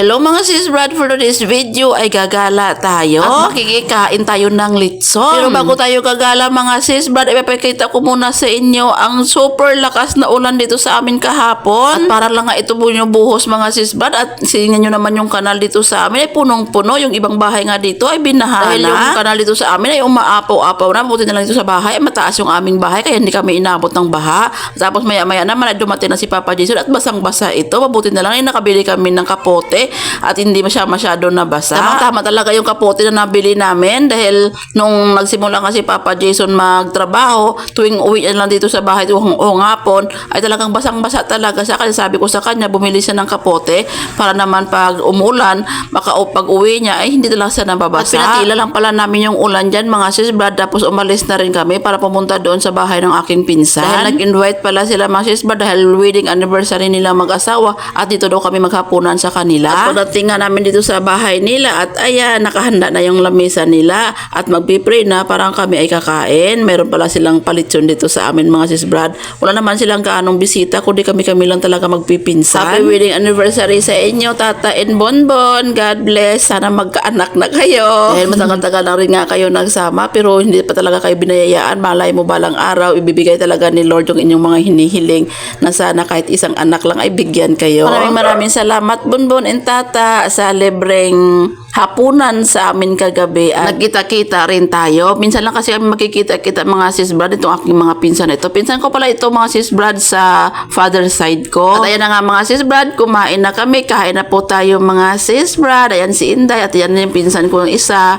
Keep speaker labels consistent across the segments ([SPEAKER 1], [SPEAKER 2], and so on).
[SPEAKER 1] Hello mga sis Brad, for today's video ay gagala tayo. At makikikain tayo ng litson. Pero bago tayo gagala mga sis Brad, ipapakita ko muna sa inyo ang super lakas na ulan dito sa amin kahapon. At para lang nga ito po yung buhos mga sis Brad at singin nyo naman yung kanal dito sa amin ay punong-puno. Yung ibang bahay nga dito ay binaha Dahil yung kanal dito sa amin ay umaapaw-apaw na. Buti na lang dito sa bahay ay mataas yung aming bahay kaya hindi kami inabot ng baha. Tapos maya-maya naman ay dumating na si Papa Jason at basang-basa ito. Mabuti na lang ay nakabili kami ng kapote at hindi masya masyado nabasa. Tama-tama talaga yung kapote na nabili namin dahil nung nagsimula kasi Papa Jason magtrabaho, tuwing uwi niya lang dito sa bahay tuwing hapon, ay talagang basang-basa talaga siya. Kaya sabi ko sa kanya, bumili siya ng kapote para naman pag umulan, baka o pag uwi niya ay hindi talaga siya nababasa. At pinatila lang pala namin yung ulan dyan mga sis Brad, tapos umalis na rin kami para pumunta doon sa bahay ng aking pinsan. Dahil nag-invite pala sila mga sis Brad dahil wedding anniversary nila mag-asawa at dito daw kami maghapunan sa kanila. At pagdating nga namin dito sa bahay nila at ayan, nakahanda na yung lamesa nila at magpipray na parang kami ay kakain. Meron pala silang palitsyon dito sa amin mga sis Brad. Wala naman silang kaanong bisita kundi kami-kami lang talaga magpipinsan. Happy wedding anniversary sa inyo, Tata and Bonbon. God bless. Sana magkaanak na kayo. Dahil matagal-tagal na rin nga kayo nagsama pero hindi pa talaga kayo binayayaan. Malay mo balang araw, ibibigay talaga ni Lord yung inyong mga hinihiling na sana kahit isang anak lang ay bigyan kayo. Maraming maraming salamat Bonbon and Tata sa libreng hapunan sa amin kagabi at nagkita-kita rin tayo. Minsan lang kasi kami makikita-kita mga sis Brad itong aking mga pinsan ito. Pinsan ko pala ito mga sis Brad sa father side ko. At ayan na nga mga sis Brad, kumain na kami. Kain na po tayo mga sis Brad. Ayan si Inday at ayan yung pinsan ko yung isa.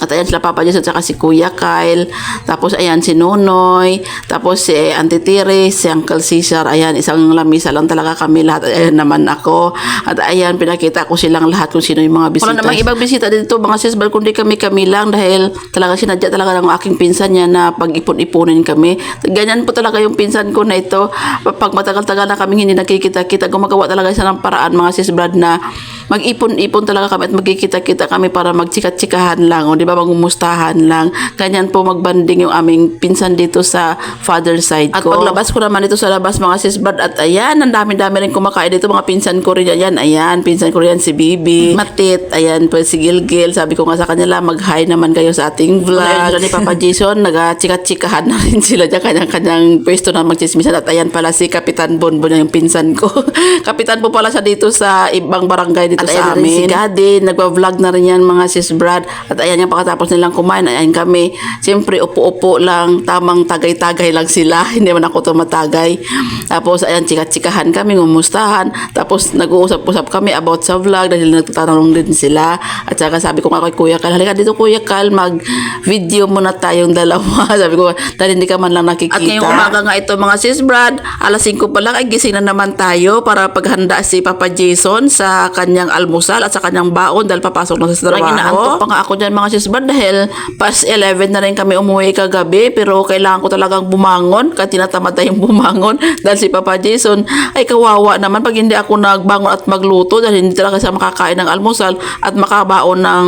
[SPEAKER 1] At ayan sila Papa Diyos at saka si Kuya Kyle. Tapos ayan si Nonoy. Tapos si Auntie Tiri, si Uncle Cesar. Ayan, isang lamisa lang talaga kami lahat. Ayan naman ako. At ayan, pinakita ko silang lahat kung sino yung mga bisita. Wala namang ibang bisita dito mga sis kundi kami kami lang dahil talaga sinadya talaga ng aking pinsan niya na pag-ipon-ipunin kami. Ganyan po talaga yung pinsan ko na ito. Pag matagal-tagal na kami hindi nakikita-kita, gumagawa talaga siya ng paraan mga sis na mag-ipon-ipon talaga kami at magkikita-kita kami para magchika-chikahan lang o di ba magumustahan lang. Ganyan po magbanding yung aming pinsan dito sa father side ko. At paglabas ko naman dito sa labas mga sis Brad at ayan, ang dami-dami rin kumakain dito mga pinsan ko rin ayan, ayan, pinsan ko rin si Bibi, Matit, ayan po si Gilgil. Sabi ko nga sa kanila, mag-hi naman kayo sa ating vlog. Ayun ni Papa Jason, nag-chika-chikahan na rin sila dyan, kanyang-kanyang pwesto na magchismisan. At ayan pala si Kapitan Bonbon yung pinsan ko. Kapitan po pala siya dito sa ibang barangay dito
[SPEAKER 2] At
[SPEAKER 1] sa
[SPEAKER 2] ayan
[SPEAKER 1] amin.
[SPEAKER 2] rin
[SPEAKER 1] Si Gadi, nagwa-vlog na rin yan mga sis Brad. At ayan yung pagkatapos nilang kumain, ayan kami. Siyempre, upo-upo lang, tamang tagay-tagay lang sila. Hindi man ako tumatagay. Tapos, ayan, chika-chikahan kami, ngumustahan. Tapos, nag-uusap-usap kami about sa vlog dahil nagtatanong din sila. At saka sabi ko nga kay Kuya Kal, halika dito Kuya Kal, mag-video muna tayong dalawa. sabi ko, dahil hindi ka man lang nakikita. At ngayong umaga nga ito mga sis Brad, alas 5 pa lang ay gising na naman tayo para paghanda si Papa Jason sa kanyang almusal at sa kanyang baon dahil papasok na sa trabaho. Inaantok pa nga ako dyan mga sis Brad dahil past 11 na rin kami umuwi kagabi pero kailangan ko talagang bumangon kahit tinatamad tayong bumangon dahil si Papa Jason ay kawawa naman pag hindi ako nagbangon at magluto dahil hindi talaga siya makakain ng almusal at makabaon ng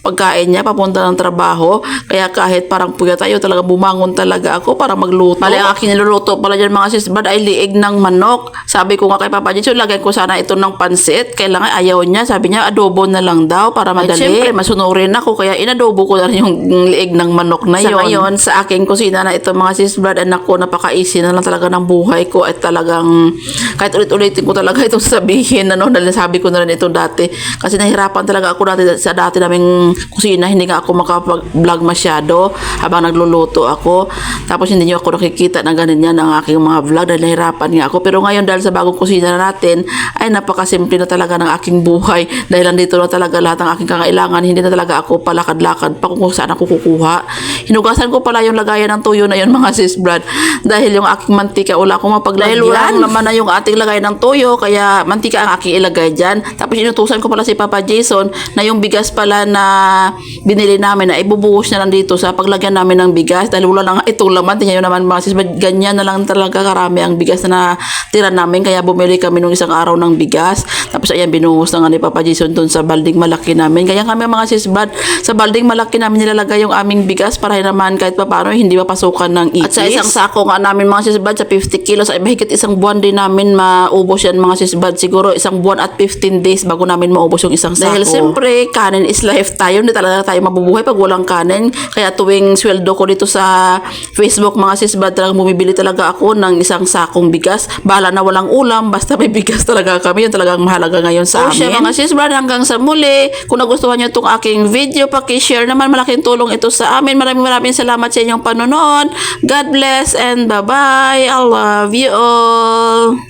[SPEAKER 1] pagkain niya papunta ng trabaho. Kaya kahit parang puya tayo, talaga bumangon talaga ako para magluto. Mali ang aking niluluto pala dyan mga sis, Brad, ay liig ng manok. Sabi ko nga kay Papa Jason, lagyan ko sana ito ng pansit. Kailangan ayaw niya. Sabi niya, adobo na lang daw para madali. At syempre, masunurin ako. Kaya inadobo ko na rin yung liig ng manok na
[SPEAKER 2] Sa
[SPEAKER 1] yon. ngayon, sa aking kusina na ito mga sis, Brad, anak ko, napaka-easy na lang talaga ng buhay ko. At talagang, kahit ulit-ulitin ko talaga itong sabihin, ano, dahil sabi ko na rin ito dati. Kasi nahirapan talaga ako dati sa dati naming kusina, hindi nga ako makapag-vlog masyado habang nagluluto ako. Tapos hindi niyo ako nakikita na ganyan ang aking mga vlog dahil nahirapan nga ako. Pero ngayon dahil sa bagong kusina na natin, ay napakasimple na talaga ng aking buhay. Dahil nandito na talaga lahat ng aking kakailangan. Hindi na talaga ako palakad-lakad pa kung saan ako kukuha. Hinugasan ko pala yung lagayan ng tuyo na yun mga sis Brad. Dahil yung aking mantika, wala akong mapaglagyan. Dahil walang laman na yung ating lagay ng tuyo, kaya mantika ang aking ilagay dyan. Tapos inutusan ko pala si Papa Jason na yung bigas pala na binili namin na ibubuhos na lang dito sa paglagyan namin ng bigas dahil wala lang itong laman. Tingnan nyo naman mga sis, Brad, ganyan na lang talaga karami ang bigas na tira namin kaya bumili kami nung isang araw ng bigas. Tapos ayan, binuhos na nga ni Papa Jason doon sa balding malaki namin. Kaya kami mga sisbad, sa balding malaki namin nilalagay yung aming bigas para naman kahit pa paano hindi mapasukan ng itis. At sa isang sako nga namin mga sisbad sa 50 kilos ay mahigit isang buwan din namin maubos yan mga sisbad. Siguro isang buwan at 15 days bago namin maubos yung isang sako. Dahil siyempre, kanin is life tayo. Hindi talaga tayo mabubuhay pag walang kanin. Kaya tuwing sweldo ko dito sa Facebook mga sisbad, talagang bumibili talaga ako ng isang sakong bigas. Bahala na walang ulam, basta may bigas talaga kami. Yun talagang mahalaga ngayon sa amin. Siya mga sisbad, hanggang sa muli. Kung nagustuhan nyo itong aking video, pakishare naman. Malaking tulong ito sa amin. Maraming maraming salamat sa inyong panonood. God bless and bye-bye. I love you all.